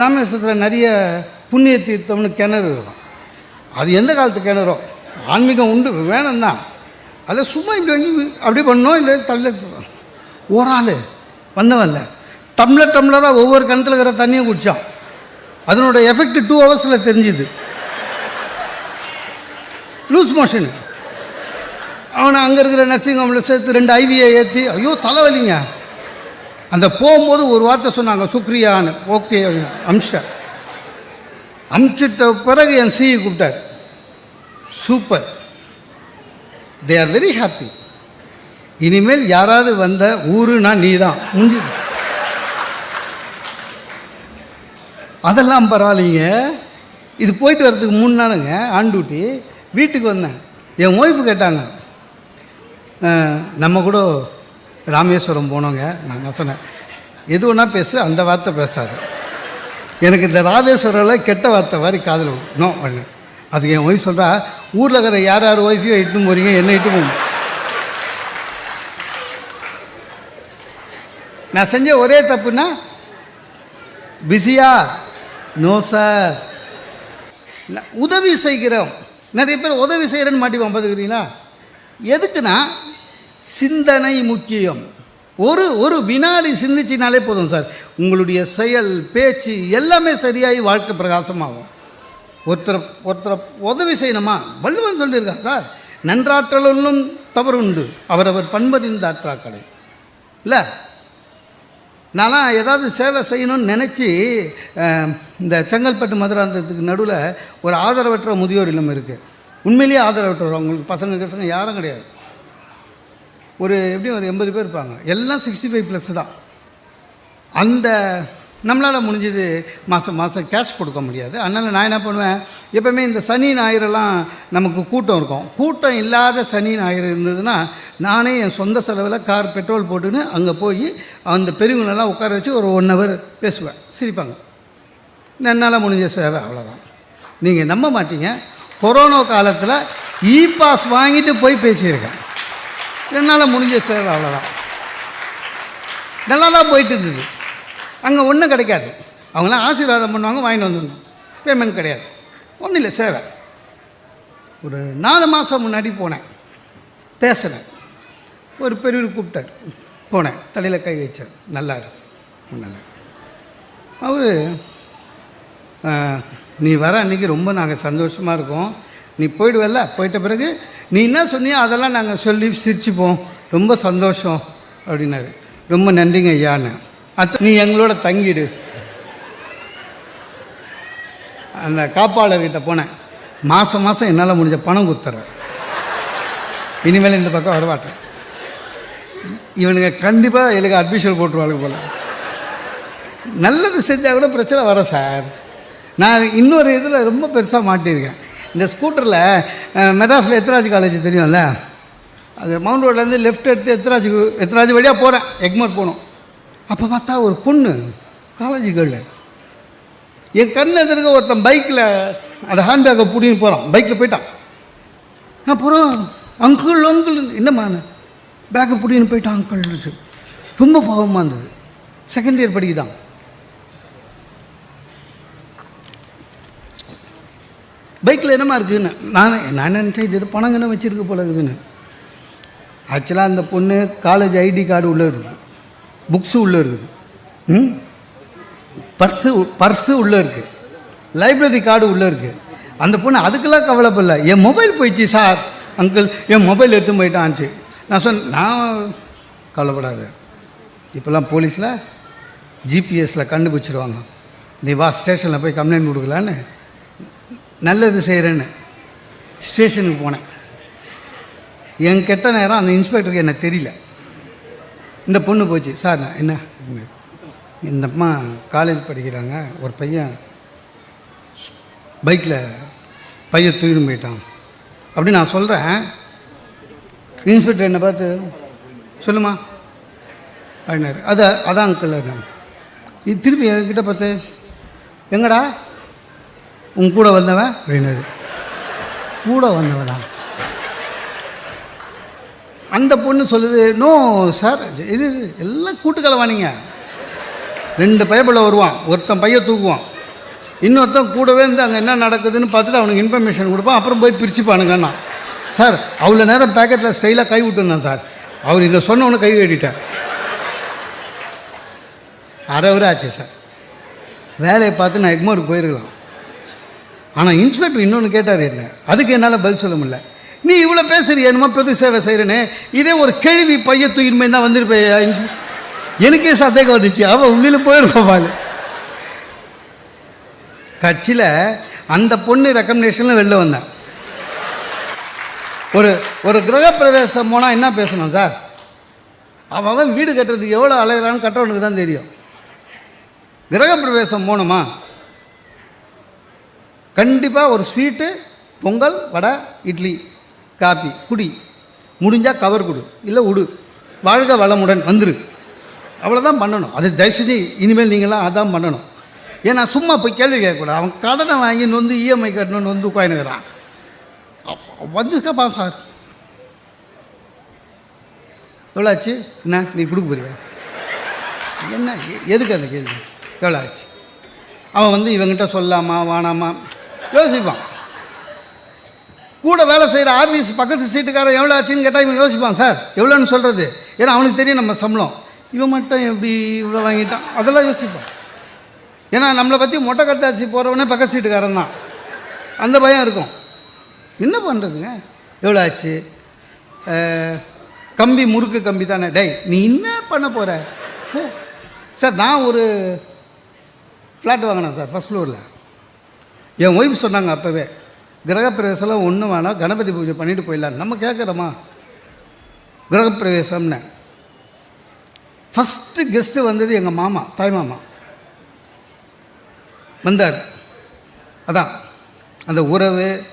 ராமேஸ்வரத்தில் நிறைய புண்ணிய தீர்த்தம்னு கிணறு இருக்கும். அது எந்த காலத்து கிணறோ? ஆன்மீகம் உண்டு வேணும் தான் அதில் சும்மா இப்படி வாங்கி அப்படி பண்ணோம் இல்லை தள்ள ஒரு ஆள் வந்தவன்ல டம்ளர் டம்ளராக ஒவ்வொரு கிணத்துல இருக்கிற தண்ணியை குடித்தான் அதனோட எஃபெக்ட் டூ ஹவர்ஸில் தெரிஞ்சுது. Loose motion. அவனை அங்கே இருக்கிற நர்சிங் ஹோமில் சேர்த்து ரெண்டு ஐவியை ஏற்றி ஐயோ தலைவலிங்க. அந்த போகும்போது ஒரு வார்த்தை சொன்னாங்க சுக்ரியான்னு. ஓகே அமிச்சிட்டார் அமிச்சிட்ட பிறகு என் சிஇ கூப்பிட்டார். Super they are very happy இனிமேல் யாராவது வந்த ஊருனா நீ தான் முடிஞ்சுது அதெல்லாம் பரவாயில்லைங்க. இது போயிட்டு வர்றதுக்கு மூணு நாளுங்க ஆண்டூட்டி வீட்டுக்கு வந்தேன். என் ஒய்ஃபு கேட்டாங்க நம்ம கூட ராமேஸ்வரம் போனோங்க. நான் சொன்னேன் எது ஒன்றா பேசு அந்த வார்த்தை பேசாது. எனக்கு இந்த ராமேஸ்வரில் கெட்ட வார்த்தை மாதிரி காதல் நோ பண்ணு. அதுக்கு என் ஒய்ஃப் சொல்கிறா ஊரில் இருக்கிற யார் யார் ஒய்ஃபையும் இட்டுன்னு போகிறீங்க என்ன இட்டு நான் செஞ்ச ஒரே தப்புன்னா பிஸியா? No sir. உதவி செய்கிறோம். நிறைய பேர் உதவி செய்கிறேன்னு மாட்டி பார்த்துக்கிறீங்களா எதுக்குன்னா சிந்தனை முக்கியம். ஒரு ஒரு வினாடி சிந்திச்சினாலே போதும் சார். உங்களுடைய செயல் பேச்சு எல்லாமே சரியாகி வாழ்க்கை பிரகாசமாகும். ஒருத்தரை ஒருத்தரை உதவி செய்யணுமா? வள்ளுவன் சொல்லியிருக்கான் சார். நன்றாற்றலும் தவறு உண்டு அவரவர் பண்பறிந்த ஆற்றாக்கடை இல்லை? நான்லாம் ஏதாவது சேவை செய்யணும்னு நினச்சி இந்த செங்கல்பட்டு மதுராந்தத்துக்கு நடுவில் ஒரு ஆதரவற்ற முதியோர் இல்லம் இருக்குது உண்மையிலேயே ஆதரவற்றவர். அவங்களுக்கு பசங்க பசங்க யாரும் கிடையாது. ஒரு எப்படியும் ஒரு எண்பது பேர் இருப்பாங்க. எல்லாம் சிக்ஸ்டி ஃபைவ் ப்ளஸ் தான். அந்த நம்மளால் முடிஞ்சது மாதம் மாதம் கேஷ் கொடுக்க முடியாது. அதனால் நான் என்ன பண்ணுவேன் எப்போவுமே இந்த சனி ஞாயிறெல்லாம் நமக்கு கூட்டம் இருக்கும். கூட்டம் இல்லாத சனி ஞாயிறு இருந்ததுன்னா நானே என் சொந்த செலவில் கார் பெட்ரோல் போட்டுன்னு அங்கே போய் அந்த பெரியவங்களெல்லாம் உட்கார வச்சு ஒரு ஒன் ஹவர் பேசுவேன். சிரிப்பாங்க. என்னால் முடிஞ்ச சேவை? அவ்வளோதான் நீங்கள் நம்ப மாட்டீங்க. கொரோனா காலத்தில் இ பாஸ் வாங்கிட்டு போய் பேசியிருக்கேன். என்னால் முடிஞ்ச சேவை அவ்வளோதான் நல்லா தான் போயிட்டு இருந்தது அங்கே ஒன்றும் கிடைக்காது. அவங்களாம் ஆசீர்வாதம் பண்ணுவாங்க வாங்கிட்டு வந்துடணும். பேமெண்ட் கிடையாது. ஒன்றும் இல்லை சேவை. ஒரு நாலு மாதம் முன்னாடி போனேன். பேசினேன். ஒரு பெரியவர் கூப்பிட்டார். போனேன். தலையில் கை வச்சார். நல்லா இருக்கு நல்லா அவர் நீ வர அன்றைக்கி ரொம்ப நாங்கள் சந்தோஷமாக இருக்கோம். நீ போயிடுவல்ல? போயிட்ட பிறகு நீ என்ன சொன்னியோ அதெல்லாம் நாங்கள் சொல்லி சிரிச்சுப்போம். ரொம்ப சந்தோஷம் அப்படின்னாரு. ரொம்ப நன்றிங்க ஐயான்னு. அத்த நீ எங்களோட தங்கிடு. அந்த காப்பாளர்கிட்ட போனேன். மாதம் மாதம் என்னால் முடிஞ்ச பணம் கொடுத்துட்றேன் இனிமேல் இந்த பக்கம் வரமாட்டேன். இவனுங்க கண்டிப்பாக எனக்கு அட்மிஷன் போட்டுருவாங்க போல. நல்லது செஞ்சால் கூட பிரச்சனை வர சார். நான் இன்னொரு இதில் ரொம்ப பெருசாக மாட்டியிருக்கேன். இந்த ஸ்கூட்டரில் மெட்ராஸில் எத்ராஜ் காலேஜ் தெரியும்ல? அது மவுண்ட் ரோட்லேருந்து லெஃப்ட் எடுத்து எத்ராஜ் எத்ராஜ் வழியாக போகிறேன் எக்மோர் போகணும். அப்போ பார்த்தா ஒரு பொண்ணு காலேஜ் கேர்ளு என் கண்ணு எதிர்க்க ஒருத்தன் பைக்கில் அந்த ஹேண்ட்பேக்கை பிடின்னு போகிறான் பைக்கில் போயிட்டான். நான் போகிறோம் அங்கிள் அங்கிள் என்னம்மா பேக்கை பிடின்னு போயிட்டான் அங்கிள் ரொம்ப பாவமாக இருந்தது. செகண்ட் இயர் படிக்குதான். பைக்கில் என்னமா இருக்குதுன்னு நான் நான் நினச்சேன் இது பணம் கிணம் வச்சுருக்கு போல இருக்குதுன்னு. ஆக்சுவலாக அந்த பொண்ணு காலேஜ் ஐடி கார்டு உள்ளே இருக்குது புக்ஸு உள்ளே இருக்குது ம்? பர்ஸு பர்ஸு உள்ளே இருக்குது லைப்ரரி கார்டு உள்ளே இருக்குது அந்த பொண்ணு அதுக்கெல்லாம் கவலைப்படல. என் மொபைல் போயிடுச்சு சார். அங்கிள் என் மொபைல் எடுத்து போயிட்டான்ச்சு. நான் சொன்னேன் நான் கவலைப்படாத. இப்போல்லாம் போலீஸில் ஜிபிஎஸில் கண்டுபிடிச்சிருவாங்க. நீ வா ஸ்டேஷனில் போய் கம்ப்ளைண்ட் கொடுக்கலான்னு. நல்லது செய்கிறேன்னு ஸ்டேஷனுக்கு போனேன். என் கெட்ட நேரம் அந்த இன்ஸ்பெக்டருக்கு என்ன தெரியல. இந்த பொண்ணு போச்சு. சார் நான் என்ன? இந்த அம்மா காலேஜ் படிக்கிறாங்க. ஒரு பையன் பைக்கில் பையன் தூக்கிட்டு போயிட்டான். அப்படி நான் சொல்கிறேன் இன்ஸ்பெக்டர் என்னை பார்த்து சொல்லுமா அப்படின்னாரு. அது அதான் அங்கிள் இது திருப்பி என்கிட்ட பார்த்து எங்கடா? உன் கூட வந்தவன் அப்படின்னாரு. கூட வந்தவனா? அந்த பொண்ணு சொல்லுது நோ சார் இது எல்லாம் கூட்டுக்கலவானீங்க ரெண்டு பயப்பில் வருவான். ஒருத்தன் பைய தூக்குவான். இன்னொருத்தன் கூடவே இருந்து அங்கே என்ன நடக்குதுன்னு பார்த்துட்டு அவனுக்கு இன்ஃபர்மேஷன் கொடுப்பான். அப்புறம் போய் பிரிச்சுப்பானுங்கண்ணா சார் அவ்வளோ நேரம் பேக்கெட்டில் ஸ்டைலாக கை விட்டுருந்தான் சார். அவர் இதை சொன்னவொன்னே கை கட்டிட்டார். அரை ஆச்சு சார். வேலையை பார்த்து நான் எக்மோருக்கு போயிருக்கலாம். ஆனால் இன்ஸ்பெக்டர் இன்னொன்று கேட்டார் என்ன? அதுக்கு என்னால் பதில் சொல்ல முடியல. நீ இவ்வளோ பேசுறிய என்னமோ பொது சேவை செய்கிறேன்னு இதே ஒரு கேள்வி பைய தூக்கின்மை தான் வந்துருப்பேயா எனக்கே சந்தேகம் வந்துச்சு. அவள் உள்ளில் போயிருப்பாள் கட்சியில் அந்த பொண்ணு ரெக்கமெண்டேஷனில் வெளில வந்தேன் ஒரு ஒரு கிரகப்பிரவேசம் போனால் என்ன பேசணும் சார்? அவன் வீடு கட்டுறதுக்கு எவ்வளோ அலையிறான்னு கட்டுறவனுக்கு தான் தெரியும். கிரகப்பிரவேசம் போகணுமா? கண்டிப்பாக ஒரு ஸ்வீட்டு பொங்கல் வடை இட்லி காப்பி குடி. முடிஞ்சால் கவர் கொடு. இல்லை உடு. வாழ்க வளமுடன் வந்துரு. அவ்வளோதான் பண்ணணும். அது தயவுசெஞ்சு இனிமேல் நீங்களாம் அதான் பண்ணணும். ஏன்னா சும்மா போய் கேள்வி கேட்கக்கூடாது. அவன் கடனை வாங்கி வந்து இஎம்ஐ கட்டணும்னு வந்து உட்காந்துக்கிறான் வந்துருக்கப்பா சார். எவ்வளோ ஆச்சு என்ன? நீ கொடுக்க போறியா? என்ன? எ- எதுக்கு அந்த கேள்வி? எவ்வளோ ஆச்சு அவன் வந்து இவங்கிட்ட சொல்லாமா வானாமா யோசிப்பான். கூட வேலை செய்கிற ஆஃபீஸ் பக்கத்து சீட்டுக்காரன் எவ்வளோ ஆச்சுன்னு கேட்டால் இவன் யோசிப்பான் சார் எவ்வளோன்னு சொல்கிறது ஏன்னா அவனுக்கு தெரியும் நம்ம சம்பளம். இவன் மட்டும் எப்படி இவ்வளோ வாங்கிட்டான்? அதெல்லாம் யோசிப்பான். ஏன்னா நம்மளை பற்றி மொட்டை கட்டாச்சி போகிறவனே பக்கத்து சீட்டுக்காரன் தான். அந்த பயம் இருக்கும். என்ன பண்ணுறதுங்க எவ்வளோ ஆச்சு? கம்பி முறுக்கு கம்பி தானே. டேய் நீ என்ன பண்ண போகிற ஓ சார் நான் ஒரு ஃப்ளாட் வாங்கினேன் சார் ஃபஸ்ட் ஃப்ளோரில். என் ஒய்ஃப் சொன்னாங்க அப்போவே கிரகப்பிரவேசம்லாம் ஒன்றும் வேணாம் கணபதி பூஜை பண்ணிட்டு போயிடலாம் நம்ம கேட்குறோமா கிரகப்பிரவேசம்னு. ஃபஸ்ட்டு கெஸ்ட்டு வந்தது எங்கள் மாமா தாய் மாமா. வந்தார். அதான் அந்த உறவு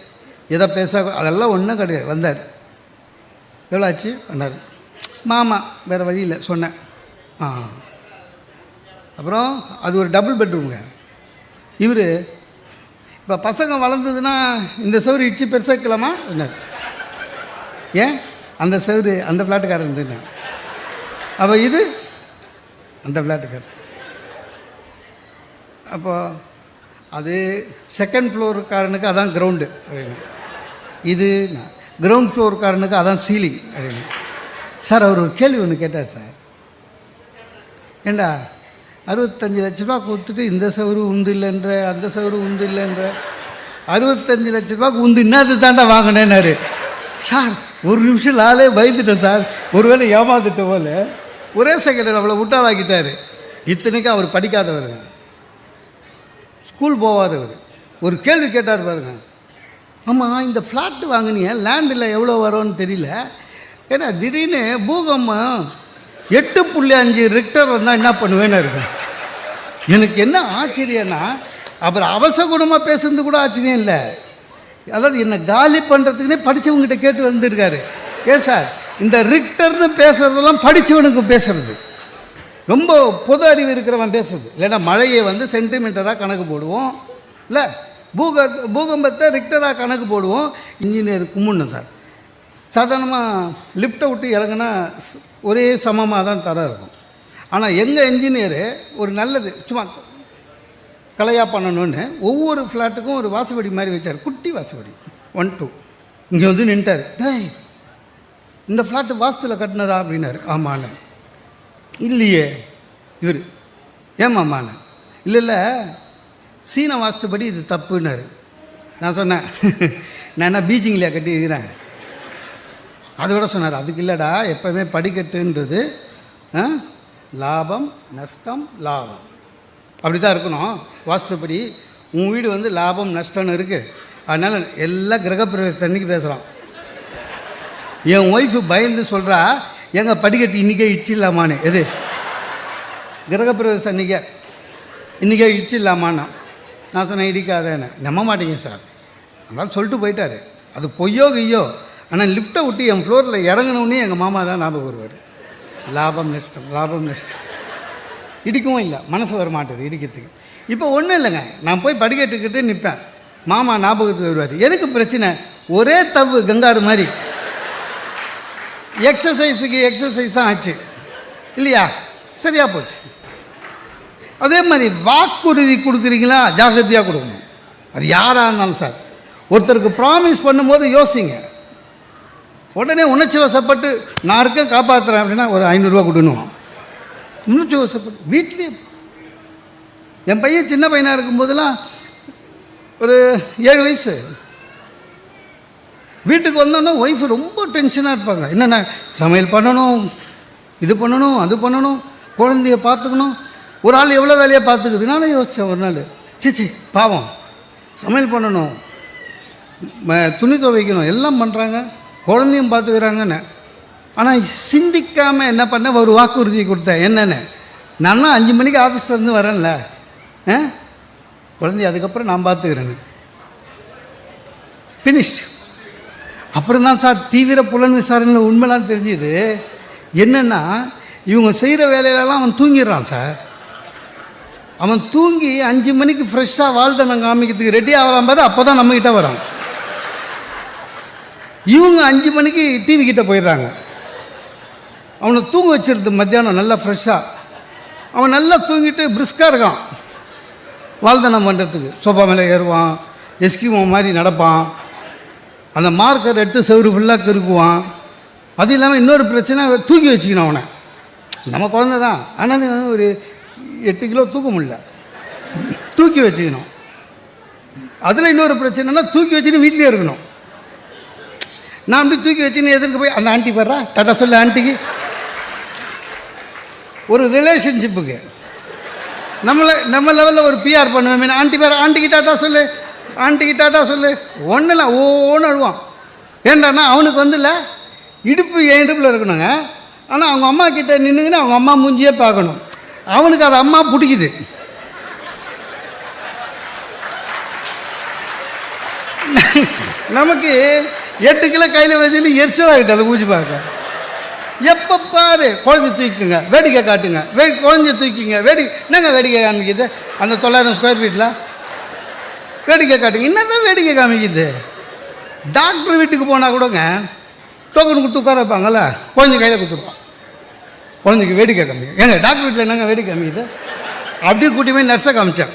எதை பேச அதெல்லாம் ஒன்றும் கிடையாது வந்தார். எவ்வளோ ஆச்சு? பண்ணார் மாமா வேறு வழி இல்லை சொன்னேன். ஆ. அப்புறம் அது ஒரு டபுள் பெட்ரூமுங்க இவர் இப்போ பசங்க வளர்ந்ததுன்னா இந்த செவரு இடிச்சு பெருசாக்கலாமா என்ன? ஏன்? அந்த செவரு அந்த ஃப்ளாட்டுக்காரன் இருந்துன்னு அப்போ இது அந்த ஃப்ளாட்டுக்காரர் அப்போது அது செகண்ட் ஃப்ளோருக்காரனுக்கு அதான் கிரவுண்டு இது கிரவுண்ட் ஃப்ளோருக்காரனுக்கு அதான் சீலிங் அப்படின்னு சார் அவர் ஒரு கேள்வி ஒன்று கேட்டார் சார். ஏண்டா? அறுபத்தஞ்சு லட்ச ரூபா கொடுத்துட்டு இந்த சவரு உண்டு இல்லைன்ற அந்த சவரு உண்டு இல்லைன்ற. அறுபத்தஞ்சு லட்ச ரூபாய்க்கு உண்டு என்னது தாண்டா வாங்கினேன்னாரு. சார் ஒரு நிமிஷம் நாளே பயந்துட்டேன் சார். ஒருவேளை ஏமாந்துட்ட போல. ஒரே செகண்டில் அவளை விட்டாதாக்கிட்டாரு இத்தனைக்கும் அவர் படிக்காதவர். ஸ்கூல் போகாதவர் ஒரு கேள்வி கேட்டார் பாருங்க. ஆமாம் இந்த ஃப்ளாட்டு வாங்கினீங்க லேண்டில் எவ்வளோ வரும்னு தெரியல. ஏன்னா திடீர்னு பூகம்பம் எட்டு புள்ளி அஞ்சு ரிக்டர் இருந்தால் என்ன பண்ணுவேன்னு இருக்கும் எனக்கு என்ன ஆச்சரியன்னா அப்புறம் அவசகுணமாக பேசுறது கூட ஆச்சரியம் இல்லை. அதாவது என்னை காலி பண்ணுறதுக்குனே படித்தவங்ககிட்ட கேட்டு வந்திருக்காரு. ஏன் சார்? இந்த ரிக்டர்னு பேசுகிறதெல்லாம் படித்தவனுக்கு பேசுறது. ரொம்ப பொது அறிவு இருக்கிறவன் பேசுறது. இல்லைன்னா மழையை வந்து சென்டிமீட்டராக கணக்கு போடுவோம். இல்லை பூக பூகம்பத்தை ரிக்டராக கணக்கு போடுவோம். இன்ஜினியர் கும்பிடணும் சார். சாதாரணமாக லிஃப்ட்டை விட்டு இறங்குனா ஒரே சமமாக தான் தரம் இருக்கும். ஆனால் எங்கள் இன்ஜினியரு ஒரு நல்லது சும்மா கலையாக பண்ணணும்னு ஒவ்வொரு ஃப்ளாட்டுக்கும் ஒரு வாசப்படி மாதிரி வச்சார் குட்டி வாசப்படி ஒன் டூ இங்கே வந்து நின்ட்டார் டேய் இந்த ஃப்ளாட்டு வாஸ்துல கட்டினதா அப்படின்னாரு. ஆமாண்ண இல்லையே இவர். ஏமாமாண்ண இல்லை இல்லை சீன வாஸ்துபடி இது தப்புன்னாரு. நான் சொன்னேன் நான் என்ன பீச்சிங்லையா கட்டியிருக்கிறேன். அதை கூட சொன்னார் அதுக்கு இல்லைடா எப்போவுமே படிக்கட்டுன்றது ஆ, லாபம் நஷ்டம் லாபம். அப்படி தான் இருக்கணும். வாஸ்துப்படி உன் வீடு வந்து லாபம் நஷ்டம்னு இருக்குது அதனால் எல்லா கிரகப்பிரவேசத்தன்னைக்கு பேசுகிறான் என் ஒய்ஃபு பயந்து சொல்கிறா எங்க படிக்கட்டு இன்றைக்கே இடிச்சிடலாமான்னு. எது? கிரகப்பிரவேசம் அன்றைக்கே இன்றைக்கே இடிச்சிடலாமான்னா? நான் சொன்னேன் இடிக்காதேன்னு. நம்ப மாட்டேங்க சார். அதனால் சொல்லிட்டு போயிட்டார். அது பொய்யோ கையோ ஆனால் லிஃப்ட்டை விட்டு என் ஃப்ளோரில் இறங்கினோடனே எங்கள் மாமா தான் ஞாபகம் வருவார். லாபம் நஷ்டம் லாபம் நஷ்டம். இடிக்கவும் இல்லை மனசு வர மாட்டேது இடிக்கிறதுக்கு. இப்போ ஒன்றும் இல்லைங்க நான் போய் படிக்கட்டுக்கிட்டு நிற்பேன் மாமா ஞாபகத்துக்கு வருவார். எதுக்கு பிரச்சனை? ஒரே தவு கங்காரு மாதிரி. எக்ஸசைஸுக்கு எக்ஸசைஸாக ஆச்சு. இல்லையா? சரியாக போச்சு. அதே மாதிரி வாக்குறுதி கொடுக்குறீங்களா? ஜாகிரதையாக கொடுக்கணும். அது யாராக இருந்தாலும் சார். ஒருத்தருக்கு ப்ராமிஸ் பண்ணும்போது யோசிங்க. உடனே உணர்ச்சி வசப்பட்டு நான் இருக்க காப்பாற்றுறேன் அப்படின்னா ஒரு ஐநூறுரூவா கொடுக்கணும் உணர்ச்சி வசப்பட்டு வீட்லேயே. என் பையன் சின்ன பையனாக இருக்கும்போதெல்லாம் ஒரு ஏழு வயசு. வீட்டுக்கு வந்தோன்னா ஒய்ஃப் ரொம்ப டென்ஷனாக இருப்பாங்க. என்னென்ன சமையல் பண்ணணும் இது பண்ணணும் அது பண்ணணும் குழந்தைய பார்த்துக்கணும். ஒரு ஆள் எவ்வளோ வேலையை பார்த்துக்குது? நானும் யோசித்தேன் ஒரு நாள். சிச்சி பாவம். சமையல் பண்ணணும். துணி துவைக்கணும். எல்லாம் பண்ணுறாங்க குழந்தையும் பார்த்துக்கிறாங்கன்னு. ஆனால் சிந்திக்காமல் என்ன பண்ண? ஒரு வாக்குறுதி கொடுத்தேன். என்னென்னு? நான் அஞ்சு மணிக்கு ஆஃபீஸ்லேருந்து வரேன்ல. ஆ? குழந்தைய அதுக்கப்புறம் நான் பார்த்துக்கிறேன்னு. ஃபினிஷ்ட் அப்புறம் தான் சார் தீவிர புலன் விசாரணையில் உண்மைலாம் தெரிஞ்சுது. என்னென்னா இவங்க செய்கிற வேலையிலலாம் அவன் தூங்கிடுறான் சார். அவன் தூங்கி அஞ்சு மணிக்கு ஃப்ரெஷ்ஷாக வாழ்த்தனம் காமிக்கிறதுக்கு ரெடி ஆகலாம் பாரு அப்போ தான் நம்மக்கிட்ட வரான். இவங்க அஞ்சு மணிக்கு டிவி கிட்ட போயிடுறாங்க. அவனை தூங்க வச்சிருது மத்தியானம் நல்லா ஃப்ரெஷ்ஷாக அவன் நல்லா தூங்கிட்டு பிரிஸ்காக இருக்கான். வாழ்த்தனம் பண்ணுறதுக்கு சோஃபா மேலே ஏறுவான். எஸ்கிமோ மாதிரி நடப்பான். அந்த மார்க்கர் எடுத்து செவரு ஃபுல்லாக திருக்குவான். அது இல்லாமல் இன்னொரு பிரச்சனை தூக்கி வச்சுக்கணும் அவனை. நம்ம குழந்த தான். ஆனால் ஒரு எட்டு கிலோ தூக்க முடியல. தூக்கி வச்சுக்கணும். அதில் இன்னொரு பிரச்சனைனா தூக்கி வச்சுன்னு வீட்டிலே இருக்கணும். நான் அப்படி தூக்கி வச்சுன்னு எதிர்க்கு போய் அந்த ஆண்டி வர்றா டாட்டா சொல்லு ஆண்டிக்கு. ஒரு ரிலேஷன்ஷிப்புக்கு நம்மளை நம்ம லெவலில் ஒரு பிஆர் பண்ணுவேன் ஆண்டி பேர் ஆண்டிக்கு டாட்டா சொல்லு ஆண்டிக்கு டாட்டா சொல்லு. ஒன்றும் ஓன்னு அழுவான். ஏன்டான்னா அவனுக்கு வந்து இல்லை இடுப்பு ஏன் இடுப்பில் இருக்கணுங்க. ஆனால் அவங்க அம்மா கிட்டே நின்றுங்கன்னா அவங்க அம்மா மூஞ்சியே பார்க்கணும். அவனுக்கு அது அம்மா பிடிக்குது. நமக்கு எட்டு கிலோ கையில் வச்சுட்டு எரிச்சலாகிட்டு அதை மூஞ்சி பார்க்க. எப்போ பாரு குழந்தை தூக்கிங்க வேடிக்கை காட்டுங்க வே குழந்தைய தூக்கிங்க வேடி என்னங்க வேடிக்கை காமிக்குது? அந்த தொள்ளாயிரம் ஸ்கொயர் ஃபீட்டில் வேடிக்கை காட்டுங்க என்னதான் வேடிக்கை காமிக்குது? டாக்டர் வீட்டுக்கு போனால் கூடங்க டோக்கன் கொடுத்து உட்கார வைப்பாங்கல்ல குழந்தை கையில் கொடுத்துருப்பான் குழந்தைக்கு வேடிக்கை காமிக்க ஏங்க டாக்டர் வீட்டில் என்னங்க வேடிக்கை காமிக்குது? அப்படியே கூட்டி போய் நர்ஸை காமிச்சேன்.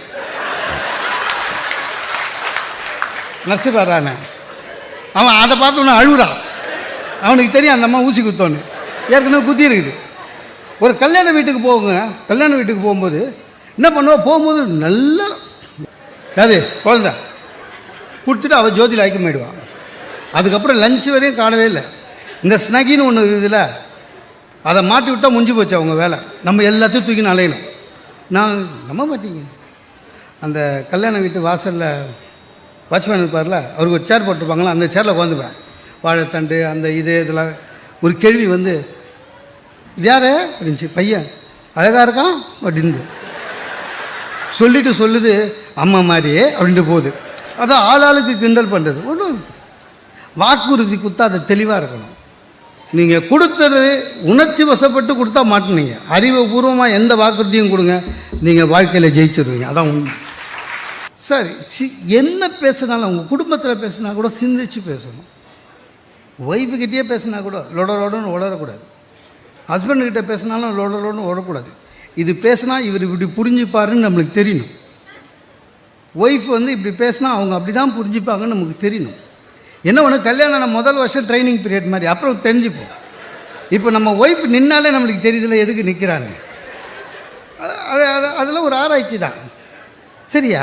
நர்ஸு பாடுறானே அவன் அதை பார்த்து ஒன்று அழுகுறான் அவனுக்கு தெரியும் அந்த அம்மா ஊசி குத்தோன்னு ஏற்கனவே குத்தி இருக்குது. ஒரு கல்யாண வீட்டுக்கு போகுங்க. கல்யாண வீட்டுக்கு போகும்போது என்ன பண்ணுவோம் போகும்போது நல்லா அது குழந்த கொடுத்துட்டு அவள் ஜோதியில் ஐக்கியமாயிடுவான் அதுக்கப்புறம் லஞ்சு வரையும் காணவே இல்லை. இந்த ஸ்னகின்னு ஒன்று இருக்குதுல்ல அதை மாட்டி விட்டால் முடிஞ்சு போச்சு அவங்க வேலை. நம்ம எல்லாத்தையும் தூக்கி அலையணும். நான் நம்ப மாட்டீங்க. அந்த கல்யாண வீட்டு வாசலில் வாட்ச்மேன் இருப்பார்ல அவருக்கு ஒரு சேர் போட்டிருப்பாங்களா அந்த சேரில் உட்காந்துப்பேன். வாழைத்தண்டு அந்த இது இதெல்லாம். ஒரு கேள்வி வந்து இது யார்? அப்படின்ச்சு பையன். அழகாக இருக்கான்? அப்படின்னு சொல்லிட்டு சொல்லுது அம்மா மாதிரியே அப்படின்ட்டு போகுது. அதான் ஆளாளுக்கு கிண்டல் பண்ணுறது ஒன்றும் வாக்குறுதி கொடுத்தா அது தெளிவாக இருக்கணும். நீங்கள் கொடுத்தது உணர்ச்சி வசப்பட்டு கொடுத்தா மாட்டினீங்க. அறிவுபூர்வமாக எந்த வாக்குறுதியும் கொடுங்க. நீங்கள் வாழ்க்கையில் ஜெயிச்சிருவீங்க. அதான் உண்மை. சரி சி என்ன பேசினாலும் உங்கள் குடும்பத்தில் பேசினா கூட சிந்திச்சு பேசணும். ஒய்ஃபுக்கிட்டே பேசினா கூட லொடலோடன்னு உளரக்கூடாது ஹஸ்பண்டுக்கிட்ட பேசினாலும் லொட லொடன்னு உழக்கூடாது இது பேசினா இவர் இப்படி புரிஞ்சுப்பாருன்னு நம்மளுக்கு தெரியணும். ஒய்ஃப் வந்து இப்படி பேசினா அவங்க அப்படி தான் புரிஞ்சுப்பாங்கன்னு நமக்கு தெரியணும். என்ன ஒன்று கல்யாணம் முதல் வருஷம் ட்ரைனிங் பீரியட் மாதிரி அப்புறம் தெரிஞ்சுப்போம். இப்போ நம்ம ஒய்ஃப் நின்னாலே நம்மளுக்கு தெரியுதுல எதுக்கு நிற்கிறான்னு அது அது அதெல்லாம் ஒரு ஆராய்ச்சி தான். சரியா?